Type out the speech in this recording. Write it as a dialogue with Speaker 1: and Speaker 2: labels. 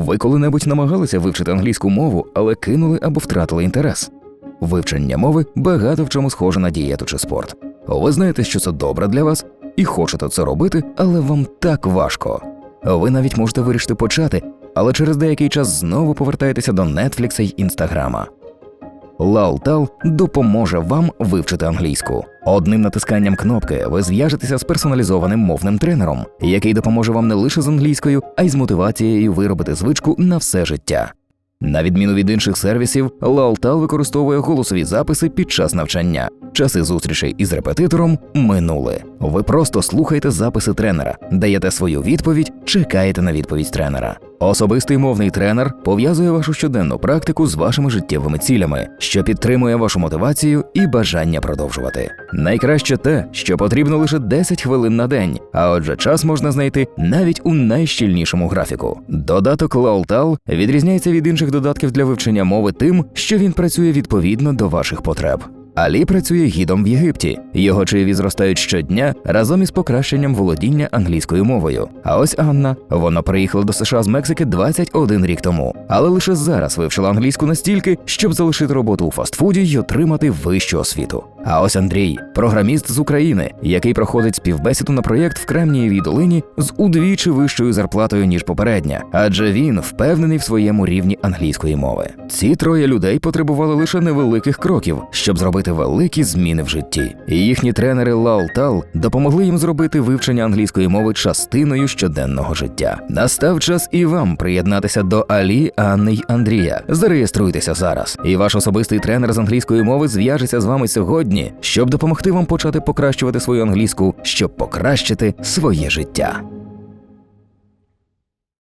Speaker 1: Ви коли-небудь намагалися вивчити англійську мову, але кинули або втратили інтерес. Вивчення мови багато в чому схоже на дієту чи спорт. Ви знаєте, що це добре для вас, і хочете це робити, але вам так важко. Ви навіть можете вирішити почати, але через деякий час знову повертаєтеся до Нетфлікса й Інстаграма. Лалтал допоможе вам вивчити англійську. Одним натисканням кнопки ви зв'яжетеся з персоналізованим мовним тренером, який допоможе вам не лише з англійською, а й з мотивацією виробити звичку на все життя. На відміну від інших сервісів, Лалтал використовує голосові записи під час навчання. Часи зустрічей із репетитором минули. Ви просто слухаєте записи тренера, даєте свою відповідь, чекаєте на відповідь тренера. Особистий мовний тренер пов'язує вашу щоденну практику з вашими життєвими цілями, що підтримує вашу мотивацію і бажання продовжувати. Найкраще те, що потрібно лише 10 хвилин на день, а отже, час можна знайти навіть у найщільнішому графіку. Додаток Лалтал відрізняється від інших додатків для вивчення мови тим, що він працює відповідно до ваших потреб. Алі працює гідом в Єгипті. Його чаєві зростають щодня разом із покращенням володіння англійською мовою. А ось Анна. Вона приїхала до США з Мексики 21 рік тому, але лише зараз вивчила англійську настільки, щоб залишити роботу у фастфуді й отримати вищу освіту. А ось Андрій, програміст з України, який проходить співбесіду на проєкт в Кремнієвій долині з удвічі вищою зарплатою ніж попередня, адже він впевнений в своєму рівні англійської мови. Ці троє людей потребували лише невеликих кроків, щоб зробити великі зміни в житті. І їхні тренери Лалтал допомогли їм зробити вивчення англійської мови частиною щоденного життя. Настав час і вам приєднатися до Алі, Анни й Андрія. Зареєструйтеся зараз, і ваш особистий тренер з англійської мови зв'яжеться з вами сьогодні, щоб допомогти вам почати покращувати свою англійську, щоб покращити своє життя.